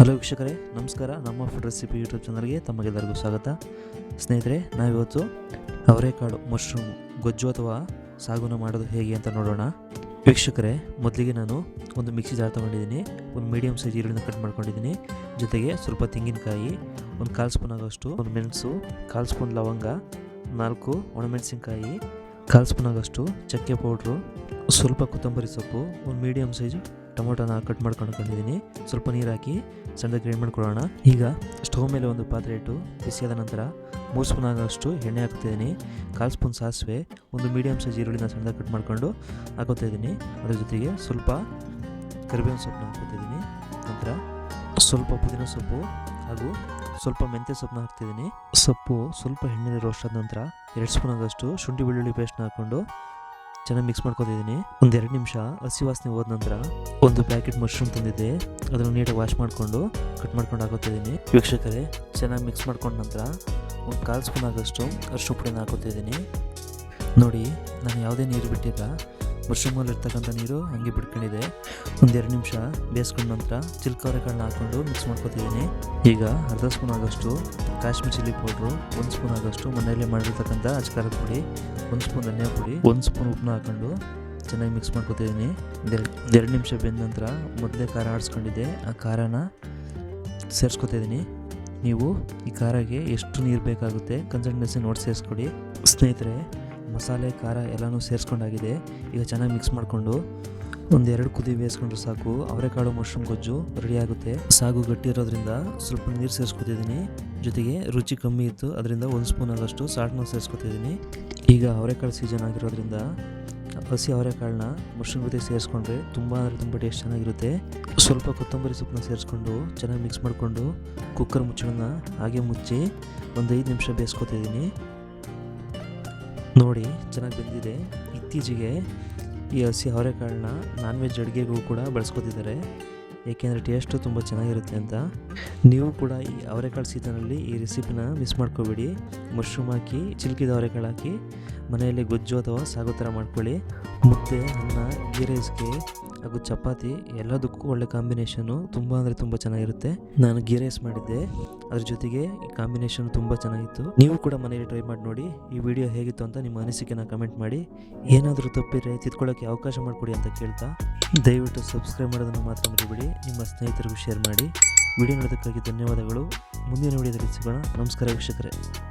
Hello ವೀಕ್ಷಕರೇ, ನಮಸ್ಕಾರ. ನಮ್ಮ ಫುಡ್ ರೆಸಿಪಿ ಯೂಟ್ಯೂಬ್ ಚಾನಲ್ಗೆ ತಮಗೆಲ್ಲರಿಗೂ ಸ್ವಾಗತ. ಸ್ನೇಹಿತರೆ, ನಾವಿವತ್ತು ಅವರೆಕಾಳು ಮಶ್ರೂಮ್ ಗೊಜ್ಜು ಅಥವಾ ಸಾಗುನ ಮಾಡೋದು ಹೇಗೆ ಅಂತ ನೋಡೋಣ. ವೀಕ್ಷಕರೇ, ಮೊದಲಿಗೆ ನಾನು ಒಂದು ಮಿಕ್ಸಿ ಜಾರ್ ತೊಗೊಂಡಿದ್ದೀನಿ. ಒಂದು ಮೀಡಿಯಮ್ ಸೈಜ್ ಈರುಳ್ಳಿನ ಕಟ್ ಮಾಡ್ಕೊಂಡಿದ್ದೀನಿ. ಜೊತೆಗೆ ಸ್ವಲ್ಪ ತೆಂಗಿನಕಾಯಿ, ಒಂದು ಕಾಲು ಸ್ಪೂನ್ ಆಗೋಷ್ಟು ಒಂದು ಮೆಣಸು, ಕಾಲು ಸ್ಪೂನ್ ಲವಂಗ, ನಾಲ್ಕು ಒಣಮೆಣಸಿನ್ಕಾಯಿ, ಕಾಲು ಸ್ಪೂನ್ ಆಗೋಷ್ಟು ಚಕ್ಕೆ ಪೌಡ್ರು ಸ್ವಲ್ಪ ಕೊತ್ತಂಬರಿ ಸೊಪ್ಪು, ಒಂದು ಮೀಡಿಯಮ್ ಸೈಜ್ ಟೊಮೊಟೊನ ಕಟ್ ಮಾಡ್ಕೊಂಡು ಕೊಂಡಿದ್ದೀನಿ ಸ್ವಲ್ಪ ನೀರು ಹಾಕಿ ಸಣ್ಣದಾಗಿ ಗ್ರೈಂಡ್ ಮಾಡ್ಕೊಳ್ಳೋಣ. ಈಗ ಸ್ಟೋವ್ ಮೇಲೆ ಒಂದು ಪಾತ್ರೆ ಇಟ್ಟು ಬಿಸಿಯಾದ ನಂತರ ಮೂರು ಸ್ಪೂನ್ ಆಗೋಷ್ಟು ಎಣ್ಣೆ ಹಾಕ್ತಿದ್ದೀನಿ. ಕಾಲು ಸ್ಪೂನ್ ಸಾಸಿವೆ, ಒಂದು ಮೀಡಿಯಮ್ ಸೈಜ್ ಈರುಳ್ಳಿನ ಸಣ್ಣದಾಗಿ ಕಟ್ ಮಾಡ್ಕೊಂಡು ಹಾಕೋತಾ ಇದ್ದೀನಿ. ಅದ್ರ ಜೊತೆಗೆ ಸ್ವಲ್ಪ ಕರಿಬೇವಿನ ಸೊಪ್ಪನ್ನ ಹಾಕೋತಿದ್ದೀನಿ ನಂತರ ಸ್ವಲ್ಪ ಪುದೀನ ಸೊಪ್ಪು ಹಾಗೂ ಸ್ವಲ್ಪ ಮೆಂತ್ಯ ಸೊಪ್ಪನ್ನ ಹಾಕ್ತಿದ್ದೀನಿ. ಸೊಪ್ಪು ಸ್ವಲ್ಪ ಎಣ್ಣೆಯಲ್ಲಿ ರೋಸ್ಟ್ ಆದ ನಂತರ ಎರಡು ಸ್ಪೂನ್ ಆಗೋಷ್ಟು ಶುಂಠಿ ಬೆಳ್ಳುಳ್ಳಿ ಪೇಸ್ಟ್ನ ಹಾಕ್ಕೊಂಡು ಚೆನ್ನಾಗಿ ಮಿಕ್ಸ್ ಮಾಡ್ಕೊತಿದ್ದೀನಿ. ಒಂದು ಎರಡು ನಿಮಿಷ ಹಸಿ ವಾಸನೆ ಹೋದ ನಂತರ ಒಂದು ಪ್ಯಾಕೆಟ್ ಮಶ್ರೂಮ್ ತಂದಿದ್ದೆ. ಅದನ್ನು ನೀಟಾಗಿ ವಾಶ್ ಮಾಡಿಕೊಂಡು ಕಟ್ ಮಾಡ್ಕೊಂಡು ಹಾಕೋತಿದ್ದೀನಿ. ವೀಕ್ಷಕರೇ, ಚೆನ್ನಾಗಿ ಮಿಕ್ಸ್ ಮಾಡ್ಕೊಂಡ ನಂತರ ಒಂದು ಕಾಲು ಸ್ಪೂನ್ ಆಗೋಷ್ಟು ಅರಿಶಿನ ಪುಡಿನ ಹಾಕೋತಿದ್ದೀನಿ. ನೋಡಿ, ನಾನು ಯಾವುದೇ ನೀರು ಬಿಟ್ಟಿಲ್ಲ. ಮಶ್ರೂಮಲ್ಲಿ ಇರ್ತಕ್ಕಂಥ ನೀರು ಹಂಗೆ ಬಿಟ್ಕೊಂಡಿದೆ. ಒಂದೆರಡು ನಿಮಿಷ ಬೇಯಿಸ್ಕೊಂಡ ನಂತರ ಚಿಲ್ಕವರೆಕಾಳನ್ನ ಹಾಕ್ಕೊಂಡು ಮಿಕ್ಸ್ ಮಾಡ್ಕೊತಿದ್ದೀನಿ. ಈಗ ಅರ್ಧ ಸ್ಪೂನ್ ಆಗೋಷ್ಟು ಕಾಶ್ಮೀರ್ ಚಿಲ್ಲಿ ಪೌಡ್ರು, ಒಂದು ಸ್ಪೂನ್ ಆಗೋಷ್ಟು ಮನೆಯಲ್ಲಿ ಮಾಡಿರ್ತಕ್ಕಂಥ ಅಚ್ಕಾರದ ಪುಡಿ, ಒಂದು ಸ್ಪೂನ್ ಧನಿಯಾ ಪುಡಿ, ಒಂದು ಸ್ಪೂನ್ ಉಪ್ಪನ್ನ ಹಾಕೊಂಡು ಚೆನ್ನಾಗಿ ಮಿಕ್ಸ್ ಮಾಡ್ಕೊತಿದ್ದೀನಿ. ಎರಡು ನಿಮಿಷ ಬೆಂದ ನಂತರ ಮೊದಲೇ ಖಾರ ಆಡಿಸ್ಕೊಂಡಿದ್ದೆ ಆ ಖಾರನ ಸೇರಿಸ್ಕೊತಿದ್ದೀನಿ. ನೀವು ಈ ಖಾರಗೆ ಎಷ್ಟು ನೀರು ಬೇಕಾಗುತ್ತೆ ಕನ್ಸಲ್ಟೆನ್ಸಿ ನೋಡಿ ಸೇರಿಸ್ಕೊಡಿ. ಸ್ನೇಹಿತರೆ ಮಸಾಲೆ, ಖಾರ ಎಲ್ಲನೂ ಸೇರಿಸ್ಕೊಂಡಾಗಿದೆ. ಈಗ ಚೆನ್ನಾಗಿ ಮಿಕ್ಸ್ ಮಾಡಿಕೊಂಡು ಒಂದೆರಡು ಕುದಿ ಬೇಯಿಸ್ಕೊಂಡ್ರೆ ಸಾಕು. ಅವರೆಕಾಳು ಮಶ್ರೂಮ್ ಗೊಜ್ಜು ರೆಡಿ ಆಗುತ್ತೆ. ಸಾಗು ಗಟ್ಟಿ ಇರೋದ್ರಿಂದ ಸ್ವಲ್ಪ ನೀರು ಸೇರಿಸ್ಕೊತಿದ್ದೀನಿ. ಜೊತೆಗೆ ರುಚಿ ಕಮ್ಮಿ ಇತ್ತು. ಅದರಿಂದ ಒಂದು ಸ್ಪೂನ್ ಆದಷ್ಟು ಸಾಲ್ಟ್ನ ಸೇರಿಸ್ಕೊತಿದ್ದೀನಿ. ಈಗ ಅವರೆಕಾಳು ಸೀಸನ್ ಆಗಿರೋದ್ರಿಂದ ಹಸಿ ಅವರೆಕಾಳನ್ನ ಮಶ್ರೂಮ್ ಜೊತೆ ಸೇರಿಸ್ಕೊಂಡ್ರೆ ತುಂಬ ಅಂದರೆ ತುಂಬ ಟೇಸ್ಟ್ ಚೆನ್ನಾಗಿರುತ್ತೆ. ಸ್ವಲ್ಪ ಕೊತ್ತಂಬರಿ ಸೊಪ್ಪನ್ನ ಸೇರಿಸ್ಕೊಂಡು ಚೆನ್ನಾಗಿ ಮಿಕ್ಸ್ ಮಾಡಿಕೊಂಡು ಕುಕ್ಕರ್ ಮುಚ್ಚಳನ್ನ ಹಾಗೆ ಮುಚ್ಚಿ ಒಂದು ಐದು ನಿಮಿಷ ಬೇಯಿಸ್ಕೊತಿದ್ದೀನಿ. ನೋಡಿ ಚೆನ್ನಾಗಿ ಬೆಂದಿದೆ. ಇತ್ತೀಚೆಗೆ ಈ ಹಸಿ ಅವರೆಕಾಳನ್ನ ನಾನ್ ವೆಜ್ ಅಡುಗೆಗೂ ಕೂಡ ಬಳಸ್ಕೊತಿದ್ದಾರೆ. ಏಕೆಂದರೆ ಟೇಸ್ಟು ತುಂಬ ಚೆನ್ನಾಗಿರುತ್ತೆ ಅಂತ. ನೀವು ಕೂಡ ಈ ಅವರೆಕಾಳು ಸೀಸನಲ್ಲಿ ಈ ರೆಸಿಪಿನ ಮಿಸ್ ಮಾಡ್ಕೋಬೇಡಿ. ಮಶ್ರೂಮ್ ಹಾಕಿ, ಚಿಲ್ಕಿದ ಅವರೆಕಾಳು ಹಾಕಿ, ಮನೆಯಲ್ಲಿ ಗೊಜ್ಜು ಅಥವಾ ಸಾಗು ಥರ ಮಾಡ್ಕೊಳ್ಳಿ. ಮುದ್ದೆ, ಅನ್ನ ಗೀ ಹಾಗೂ ಚಪಾತಿ ಎಲ್ಲದಕ್ಕೂ ಒಳ್ಳೆ ಕಾಂಬಿನೇಷನು ತುಂಬ ಅಂದರೆ ತುಂಬ ಚೆನ್ನಾಗಿರುತ್ತೆ. ನಾನು ಗೀ ರೈಸ್ ಮಾಡಿದ್ದೆ. ಅದ್ರ ಜೊತೆಗೆ ಈ ಕಾಂಬಿನೇಷನ್ ತುಂಬ ಚೆನ್ನಾಗಿತ್ತು. ನೀವು ಕೂಡ ಮನೆಯಲ್ಲಿ ಟ್ರೈ ಮಾಡಿ ನೋಡಿ. ಈ ವಿಡಿಯೋ ಹೇಗಿತ್ತು ಅಂತ ನಿಮ್ಮ ಅನಿಸಿಕೆನ ಕಮೆಂಟ್ ಮಾಡಿ. ಏನಾದರೂ ತಪ್ಪಿದ್ರೆ ತಿದ್ಕೊಳ್ಳೋಕ್ಕೆ ಅವಕಾಶ ಮಾಡಿಕೊಡಿ ಅಂತ ಕೇಳ್ತಾ. ದಯವಿಟ್ಟು ಸಬ್ಸ್ಕ್ರೈಬ್ ಮಾಡೋದನ್ನು ಮಾತ್ರ ಮರಿಬೇಡಿ. ನಿಮ್ಮ ಸ್ನೇಹಿತರಿಗೂ ಶೇರ್ ಮಾಡಿ. ವಿಡಿಯೋ ನೋಡೋದಕ್ಕಾಗಿ ಧನ್ಯವಾದಗಳು. ಮುಂದಿನ ವಿಡಿಯೋದಲ್ಲಿ ಸಿಗೋಣ. ನಮಸ್ಕಾರ ವೀಕ್ಷಕರೇ.